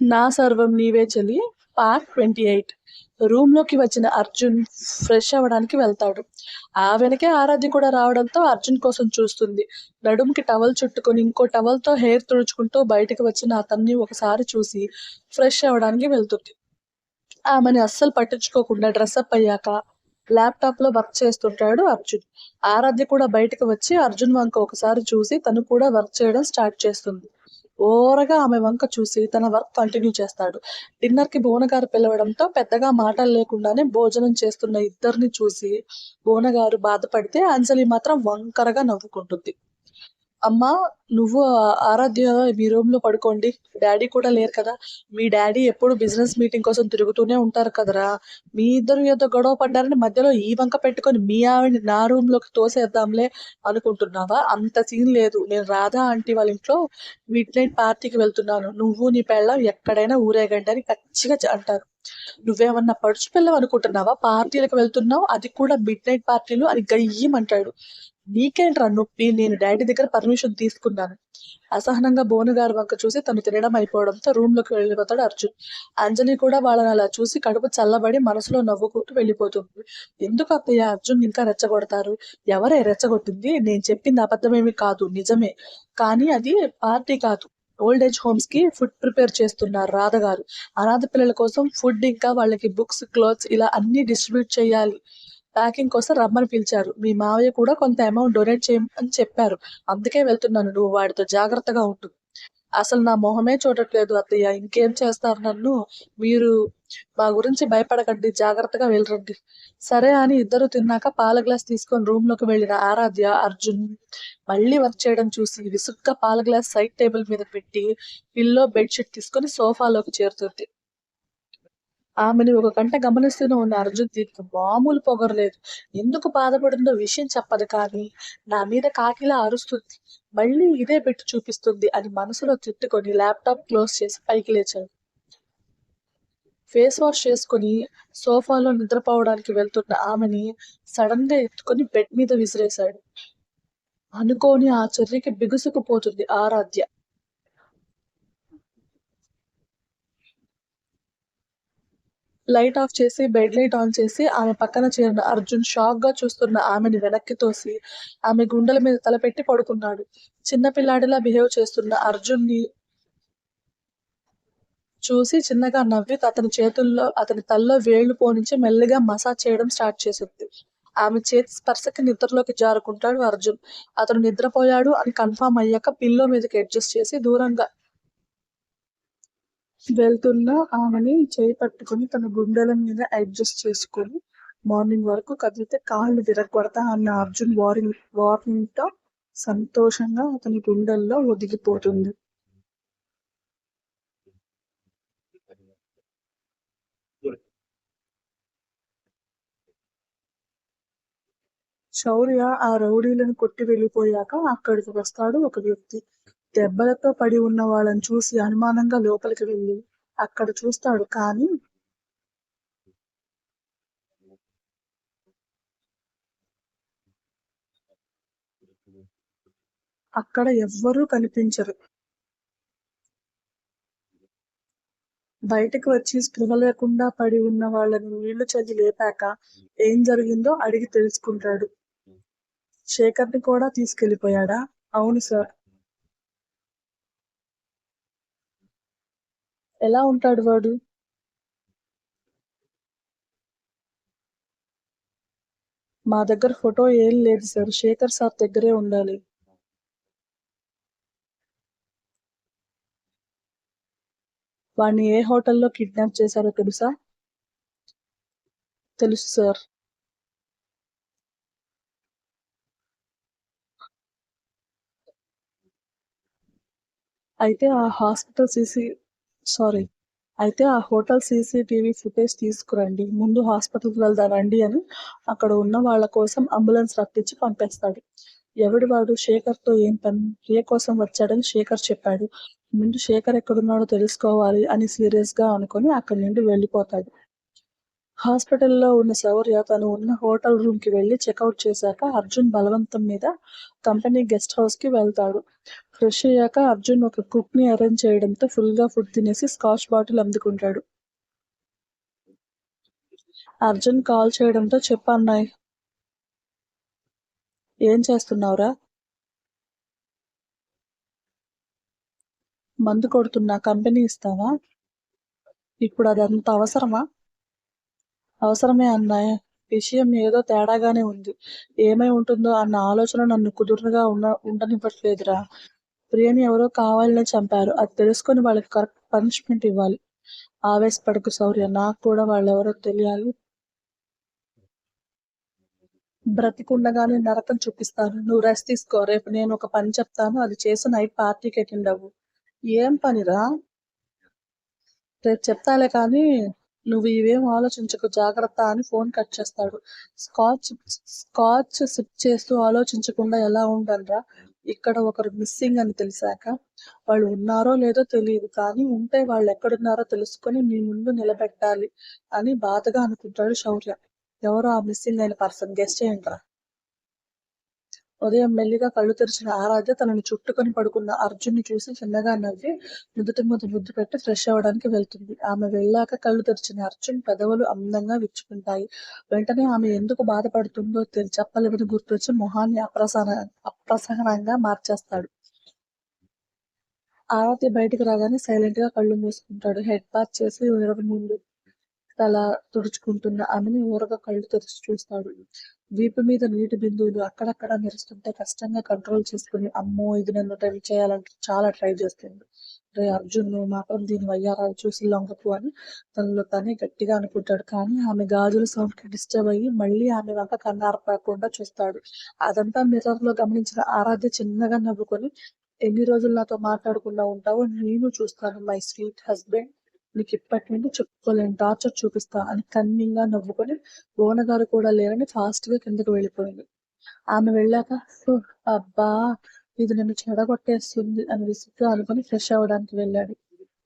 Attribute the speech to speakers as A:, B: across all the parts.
A: నా సర్వం నీవే చలి పార్ట్ ట్వంటీ ఎయిట్. రూమ్లోకి వచ్చిన అర్జున్ ఫ్రెష్ అవ్వడానికి వెళ్తాడు. ఆ వెనకే ఆరాధ్య కూడా రావడంతో అర్జున్ కోసం చూస్తుంది. నడుముకి టవల్ చుట్టుకొని ఇంకో టవల్తో హెయిర్ తుడుచుకుంటూ బయటకు వచ్చిన అతన్ని ఒకసారి చూసి ఫ్రెష్ అవ్వడానికి వెళ్తుంది. ఆమెని అస్సలు పట్టించుకోకుండా డ్రెస్అప్ అయ్యాక ల్యాప్టాప్లో వర్క్ చేస్తుంటాడు అర్జున్. ఆరాధ్య కూడా బయటకు వచ్చి అర్జున్ వంక ఒకసారి చూసి తను కూడా వర్క్ చేయడం స్టార్ట్ చేస్తుంది. ఓరగా ఆమె వంక చూసి తన వర్క్ కంటిన్యూ చేస్తాడు. డిన్నర్కి బోనగారు పిలవడంతో పెద్దగా మాటలు లేకుండానే భోజనం చేస్తున్న ఇద్దరిని చూసి బోనగారు బాధపడితే అంజలి మాత్రం వంకరగా నవ్వుకుంటుంది. అమ్మా నువ్వు ఆరాధ్య మీ రూమ్లో పడుకోండి. డాడీ కూడా లేరు కదా. మీ డాడీ ఎప్పుడు బిజినెస్ మీటింగ్ కోసం తిరుగుతూనే ఉంటారు కదరా. మీ ఇద్దరు ఏదో గొడవ పడ్డారని మధ్యలో ఈ వంక పెట్టుకొని మీ ఆవిడని నా రూమ్లోకి తోసేద్దాంలే అనుకుంటున్నావా? అంత సీన్ లేదు. నేను రాధా ఆంటీ వాళ్ళ ఇంట్లో మిడ్ నైట్ పార్టీకి వెళ్తున్నాను. నువ్వు నీ పెళ్ళం ఎక్కడైనా ఊరేగండి అని ఖచ్చితంగా అంటారు. నువ్వేమన్నా పడుచు పిల్లవు అనుకుంటున్నావా? పార్టీలకు వెళ్తున్నావు అది కూడా మిడ్ నైట్ పార్టీలు అని గయ్యమంటాడు నీకేంట్రా నొప్పి నేను డాడీ దగ్గర పర్మిషన్ తీసుకున్నాను. అసహనంగా బోనుగారు వంక చూసి తను తినడం అయిపోవడంతో రూమ్లోకి వెళ్ళిపోతాడు అర్జున్. అంజలి కూడా వాళ్ళని అలా చూసి కడుపు చల్లబడి మనసులో నవ్వుకుంటూ వెళ్ళిపోతుంది. ఎందుకు అత్తయ్య అర్జున్ ఇంకా రెచ్చగొడతారు? ఎవరే రెచ్చగొట్టింది? నేను చెప్పింది అబద్ధమేమి కాదు నిజమే. కానీ అది పార్టీ కాదు. ఓల్డ్ ఏజ్ హోమ్స్కి ఫుడ్ ప్రిపేర్ చేస్తున్నారు రాధ గారు. అనాథ పిల్లల కోసం ఫుడ్ ఇంకా వాళ్ళకి బుక్స్ క్లోత్స్ ఇలా అన్ని డిస్ట్రిబ్యూట్ చేయాలి. ప్యాకింగ్ కోసం రమ్మని పిలిచారు. మీ మావయ్య కూడా కొంత అమౌంట్ డొనేట్ చేయమని చెప్పారు. అందుకే వెళ్తున్నాను. నువ్వు వాడితో జాగ్రత్తగా ఉంటు అసలు నా మొహమే చూడట్లేదు అత్తయ్య. ఇంకేం చేస్తారు నన్ను? మీరు మా గురించి భయపడకండి. జాగ్రత్తగా వెళ్ళరండి. సరే అని ఇద్దరు తిన్నాక పాల గ్లాస్ తీసుకొని రూమ్లోకి వెళ్ళిన ఆరాధ్య అర్జున్ మళ్ళీ వర్క్ చేయడం చూసి విసుగ్గా పాల గ్లాస్ సైడ్ టేబుల్ మీద పెట్టి పిల్లో బెడ్షీట్ తీసుకొని సోఫాలోకి చేరుతుంది. ఆమెని ఒక గంట గమనిస్తూనే ఉన్న అర్జున్ దీనికి మామూలు పొగరలేదు. ఎందుకు బాధపడిందో విషయం చెప్పదు కానీ నా మీద కాకిలా అరుస్తుంది. మళ్ళీ ఇదే పెట్టి చూపిస్తుంది అని మనసులో తిట్టుకొని ల్యాప్టాప్ క్లోజ్ చేసి పైకి లేచాడు. ఫేస్ వాష్ చేసుకుని సోఫాలో నిద్రపోవడానికి వెళ్తున్న ఆమెని సడన్గా ఎత్తుకొని బెడ్ మీద విసిరేశాడు. అనుకోని ఆ చర్యకి బిగుసుకుపోతుంది ఆరాధ్య. లైట్ ఆఫ్ చేసి బెడ్ లైట్ ఆన్ చేసి ఆమె పక్కన చేరిన అర్జున్ షాక్గా చూస్తున్న ఆమెని వెనక్కి తోసి ఆమె గుండెల మీద తలపెట్టి పడుకున్నాడు. చిన్న పిల్లాడిలా బిహేవ్ చేస్తున్న అర్జున్ని చూసి చిన్నగా నవ్వి అతని చేతుల్లో అతని తల్లో వేళ్ళు పోనించి మెల్లగా మసాజ్ చేయడం స్టార్ట్ చేసింది. ఆమె చేతి స్పర్శకి నిద్రలోకి జారుకుంటాడు అర్జున్. అతను నిద్రపోయాడు అని కన్ఫర్మ్ అయ్యాక పిల్లో మీదకి అడ్జస్ట్ చేసి దూరంగా వెళ్తున్న ఆమెని చేయి పట్టుకొని తన గుండెల మీద అడ్జస్ట్ చేసుకొని మార్నింగ్ వరకు కదిలితే కాళ్ళు విరగొడతా అన్న అర్జున్ వార్నింగ్ వార్నింగ్తో సంతోషంగా అతని గుండెల్లో ఒదిగిపోతుంది. శౌర్య ఆ రౌడీలను కొట్టి వెళ్ళిపోయాక అక్కడికి వస్తాడు ఒక వ్యక్తి. దెబ్బలతో పడి ఉన్న వాళ్ళని చూసి అనుమానంగా లోపలికి వెళ్ళి అక్కడ చూస్తాడు. కానీ అక్కడ ఎవ్వరూ కనిపించరు. బయటకు వచ్చి స్పృహ లేకుండా పడి ఉన్న వాళ్ళని నీళ్ళు చల్లి లేపాక ఏం జరిగిందో అడిగి తెలుసుకుంటాడు. శేఖర్ని కూడా తీసుకెళ్ళిపోయాడా అవును సార్. ఎలా ఉంటాడు వాడు? మా దగ్గర ఫోటో ఏం లేదు సార్. శేఖర్ సార్ దగ్గరే ఉండాలి. వాడిని ఏ హోటల్లో కిడ్నాప్ చేశారో తెలుసా? తెలుసు సార్. అయితే ఆ హాస్పిటల్ సీసీ సారీ అయితే ఆ హోటల్ సీసీటీవీ ఫుటేజ్ తీసుకురండి. ముందు హాస్పిటల్కి వెళ్దానండి అని అక్కడ ఉన్న వాళ్ళ కోసం అంబులెన్స్ రప్పించి పంపేస్తాడు. ఎవడి వాడు? శేఖర్తో ఏం పని? ప్రియ కోసం వచ్చాడని శేఖర్ చెప్పాడు. ముందు శేఖర్ ఎక్కడున్నాడో తెలుసుకోవాలి అని సీరియస్గా అనుకొని అక్కడి నుండి వెళ్ళిపోతాడు. హాస్పిటల్లో ఉన్న శౌర్య తను ఉన్న హోటల్ రూమ్కి వెళ్ళి చెక్అవుట్ చేశాక అర్జున్ బలవంతం మీద కంపెనీ గెస్ట్ హౌస్కి వెళ్తాడు. ఫ్రెష్ అయ్యాక అర్జున్ ఒక కుక్ని అరేంజ్ చేయడంతో ఫుల్గా ఫుడ్ తినేసి స్కాచ్ బాటిల్ అందుకుంటాడు. అర్జున్ కాల్ చేయడంతో చెప్పన్నాయ్ ఏం చేస్తున్నావురా? మందు కొడుతున్నా కంపెనీ ఇస్తావా? ఇప్పుడు అదంత అవసరమా? అవసరమే అన్న విషయం ఏదో తేడాగానే ఉంది. ఏమై ఉంటుందో అన్న ఆలోచన నన్ను కుదురుగా ఉన్న ఉండనివ్వట్లేదురా. ప్రియని ఎవరో కావాలనే చంపారు. అది తెలుసుకొని వాళ్ళకి కరెక్ట్ పనిష్మెంట్ ఇవ్వాలి. ఆవేశపడకు శౌర్య. నాకు కూడా వాళ్ళు ఎవరో తెలియాలి. బ్రతికుండగానే నరకం చూపిస్తాను. నువ్వు రెస్ట్ తీసుకో. రేపు నేను ఒక పని చెప్తాను. అది చేసి నైట్ పార్టీకి అటెండ్ అవ్వు. ఏం పనిరా? రేపు చెప్తాలే కానీ నువ్వు ఇవేం ఆలోచించకు జాగ్రత్త అని ఫోన్ కట్ చేస్తాడు. స్కాచ్ స్కాచ్ సిప్ చేస్తూ ఆలోచించకుండా ఎలా ఉండనరా ఇక్కడ ఒకరు మిస్సింగ్ అని తెలిసాక వాళ్ళు ఉన్నారో లేదో తెలియదు కానీ ఉంటే వాళ్ళు ఎక్కడున్నారో తెలుసుకొని మీ ముందు నిలబెట్టాలి అని బాధగా అనుకుంటాడు శౌర్య. ఎవరో ఆ మిస్సింగ్ అయిన పర్సన్ గెస్ట్ చేయండిరా. ఉదయం మెల్లిగా కళ్ళు తెరిచిన ఆరాధ్య తనని చుట్టుకొని పడుకున్న అర్జున్ని చూసి చిన్నగా నవ్వి నుదుటి మీద ముద్దు పెట్టి ఫ్రెష్ అవ్వడానికి వెళ్తుంది. ఆమె వెళ్ళాక కళ్ళు తెరిచిన అర్జున్ పెదవులు అందంగా విచ్చుకుంటాయి. వెంటనే ఆమె ఎందుకు బాధపడుతుందో తెలి చెప్పలేదని గుర్తొచ్చి మొహాన్ని అప్రసన అప్రసహనంగా మార్చేస్తాడు. ఆరాధ్య బయటికి రాగానే సైలెంట్గా కళ్ళు మూసుకుంటాడు. హెడ్ బాత్ చేసి ఇరవై ముందు తల తుడుచుకుంటున్న ఆమెని ఊరగా కళ్ళు తెరిచి చూస్తాడు. వీపు మీద నీటి బిందువులు అక్కడక్కడ మెరుస్తుంటే కష్టంగా కంట్రోల్ చేసుకుని అమ్మో ఇది నన్ను ట్రై చేయాలంటే చాలా ట్రై చేస్తుంది. రే అర్జున్ నువ్వు మాత్రం దీని వయ్యారాలు చూసి లొంగకు అని తనలో తనే గట్టిగా అనుకుంటాడు. కానీ ఆమె గాజుల సౌండ్కి డిస్టర్బ్ అయ్యి మళ్ళీ ఆమె వంక కన్నారపడకుండా చూస్తాడు. అదంతా మిర్రర్లో గమనించిన ఆరాధ్య చిన్నగా నవ్వుకొని ఎన్ని రోజులు నాతో మాట్లాడకుండా ఉంటావో నేను చూస్తాను మై స్వీట్ హస్బెండ్ నీకు ఇప్పటి నుండి చెప్పుకోలేని. టార్చర్ చూపిస్తా అని కన్నింగ్ నవ్వుకొని బోనగారు కూడా లేరని ఫాస్ట్గా కిందకు వెళ్ళిపోయింది. ఆమె వెళ్ళాక అబ్బా ఇది నన్ను చెడగొట్టేస్తుంది అని విసుగ్గా అనుకుని ఫ్రెష్ అవ్వడానికి వెళ్ళాడు.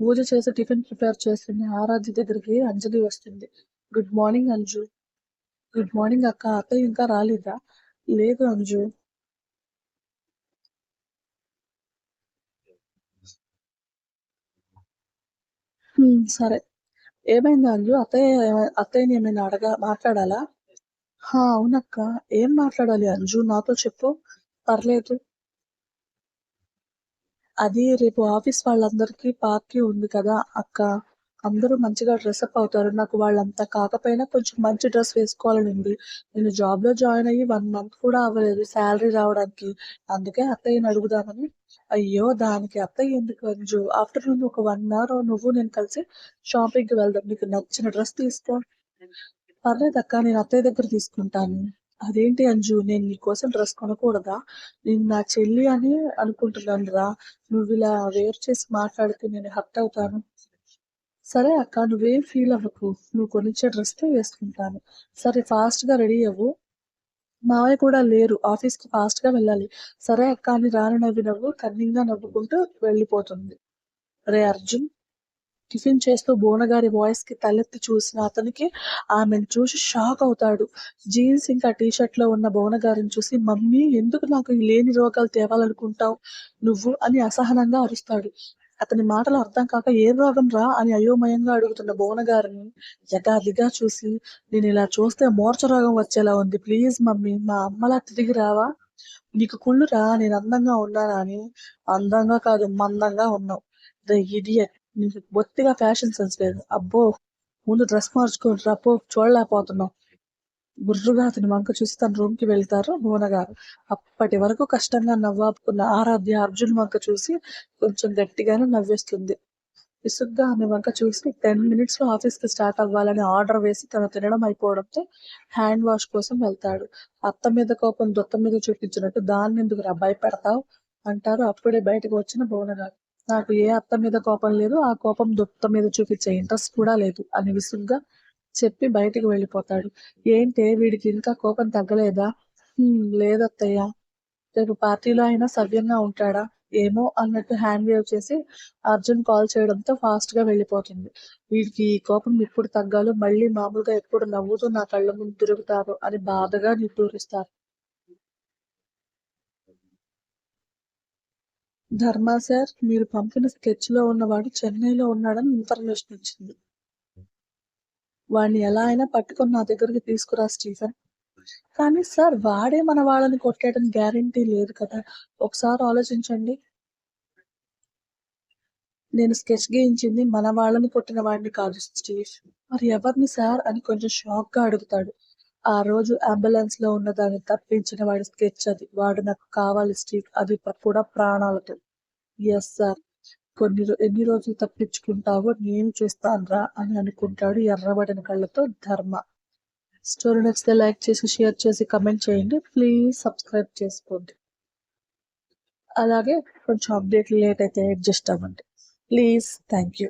A: పూజ చేసి టిఫిన్ ప్రిపేర్ చేస్తున్న ఆరాధ్య దగ్గరికి అంజలి వస్తుంది. Good morning Anju. Good morning అక్క. అత్తయ్య ఇంకా రాలేదా? లేదు అంజు. సరే. ఏమైంది అంజు? అత్తయ్య అత్తయ్యని ఏమైనా అడగా మాట్లాడాలా? హా అవునక్క. ఏం మాట్లాడాలి అంజు? నాతో చెప్పు. పర్లేదు. అది రేపు ఆఫీస్ వాళ్ళందరికీ పార్టీ ఉంది కదా అక్క. అందరూ మంచిగా డ్రెస్అప్ అవుతారు. నాకు వాళ్ళంతా కాకపోయినా కొంచెం మంచి డ్రెస్ వేసుకోవాలని ఉంది. నేను జాబ్లో జాయిన్ అయ్యి వన్ మంత్ కూడా అవ్వలేదు శాలరీ రావడానికి. అందుకే అత్తయ్యని అడుగుదామని అయ్యో! దానికి అత్తయ్య ఎందుకు అంజు? ఆఫ్టర్నూన్ ఒక వన్ అవర్ నువ్వు నేను కలిసి షాపింగ్కి వెళ్దాం. నీకు నచ్చిన డ్రెస్ తీసుకో. పర్లేదు అక్క నేను అత్తయ్య దగ్గర తీసుకుంటాను. అదేంటి అంజు? నేను నీకోసం డ్రెస్ కొనకూడదా? నేను నా చెల్లి అని అనుకుంటున్నాను రా. నువ్వు ఇలా వేరు చేసి మాట్లాడితే నేను హర్ట్ అవుతాను. సరే అక్క నువ్వేం ఫీల్ అవ్వకు. నువ్వు కొనిచ్చే డ్రెస్ వేసుకుంటాను. సరే ఫాస్ట్గా రెడీ అవ్వు. మావయ్య కూడా లేరు. ఆఫీస్కి ఫాస్ట్గా వెళ్ళాలి. సరే అక్క అని రాను నవ్వి నవ్వు కన్నింగ్గా నవ్వుకుంటూ వెళ్ళిపోతుంది. రే అర్జున్ టిఫిన్ చేస్తూ బోనగారి వాయిస్కి తలెత్తి చూసిన అతనికి ఆమెను చూసి షాక్ అవుతాడు. జీన్స్ ఇంకా టీ షర్ట్లో ఉన్న బోనగారిని చూసి మమ్మీ ఎందుకు నాకు లేని రోగాలు తేవాలనుకుంటావు? నువ్వు అని అసహనంగా అరుస్తాడు. అతని మాటలు అర్థం కాక ఏ రోగం రా అని అయోమయంగా అడుగుతున్న బోనగారిని యగాదిగా చూసి నేను ఇలా చూస్తే మోర్చ రోగం వచ్చేలా ఉంది. ప్లీజ్ మమ్మీ మా అమ్మలా తిరిగి రావా? నీకు కుళ్ళురా నేను అందంగా ఉన్నానా అని. అందంగా కాదు మందంగా ఉన్నావు. The idiot. నీకు బొత్తిగా ఫ్యాషన్ సెన్స్ లేదు. అబ్బో ముందు డ్రెస్ మార్చుకొని రా పో చూడలేకపోతున్నావు. గుర్రుగా అతని వంక చూసి తన రూమ్కి వెళ్తారు. గారు అప్పటి వరకు కష్టంగా నవ్వాపుకున్న ఆరాధ్య అర్జున్ వంక చూసి కొంచెం గట్టిగానే నవ్వేస్తుంది. విసుగ్గా ఆమె వంక చూసి టెన్ మినిట్స్లో ఆఫీస్కి స్టార్ట్ అవ్వాలని ఆర్డర్ వేసి తను తినడం అయిపోవడంతో హ్యాండ్ వాష్ కోసం వెళ్తాడు. అత్త మీద కోపం దొత్త మీద చూపించినట్టు దాన్ని ఎందుకు రా భయపెడతావు? అంటారు. అప్పుడే బయటకు వచ్చిన భువనగారు నాకు ఏ అత్త మీద కోపం లేదు ఆ కోపం దొత్త మీద చూపించే ఇంట్రెస్ట్ కూడా లేదు అని విసుగ్గా చెప్పి బయటికి వెళ్ళిపోతాడు. ఏంటే వీడికి ఇంకా కోపం తగ్గలేదా? లేదత్తయ్య. రేపు పార్టీలో అయినా సవ్యంగా ఉంటాడా? ఏమో అన్నట్టు హ్యాండ్ వేవ్ చేసి అర్జున్ కాల్ చేయడంతో ఫాస్ట్గా వెళ్ళిపోతుంది. వీడికి ఈ కోపం ఎప్పుడు తగ్గాలో మళ్ళీ మామూలుగా ఎప్పుడు నవ్వుతూ నా కళ్ళ ముందు తిరుగుతారు అని బాధగా నిట్టూరిస్తారు. ధర్మ సార్ మీరు పంపిన స్కెచ్లో ఉన్నవాడు చెన్నైలో ఉన్నాడని ఇన్ఫర్మేషన్ వచ్చింది. వాడిని ఎలా అయినా పట్టుకొని నా దగ్గరికి తీసుకురా స్టీఫెన్. కానీ సార్ వాడే మన వాళ్ళని కొట్టేయడం గ్యారంటీ లేదు కదా. ఒకసారి ఆలోచించండి. నేను స్కెచ్ గీయించింది మన వాళ్ళని కొట్టిన వాడిని కాదు స్టీవ్ మరి ఎవరిని సార్ అని కొంచెం షాక్గా అడుగుతాడు. ఆ రోజు అంబులెన్స్లో ఉన్న దాన్ని తప్పించిన వాడి స్కెచ్ అది. వాడు నాకు కావాలి స్టీవ్ అది కూడా ప్రాణాలతో. ఎస్ సార్ కొన్ని ఎన్ని రోజులు తప్పించుకుంటావో నేను చూస్తానురా అని అనుకుంటాడు ఎర్రబడిన కళ్ళతో ధర్మ. స్టోరీ నచ్చితే లైక్ చేసి షేర్ చేసి కమెంట్ చేయండి. ప్లీజ్ సబ్స్క్రైబ్ చేసుకోండి. అలాగే కొంచెం అప్డేట్లు లేట్ అయితే అడ్జస్ట్ అవ్వండి. Please thank you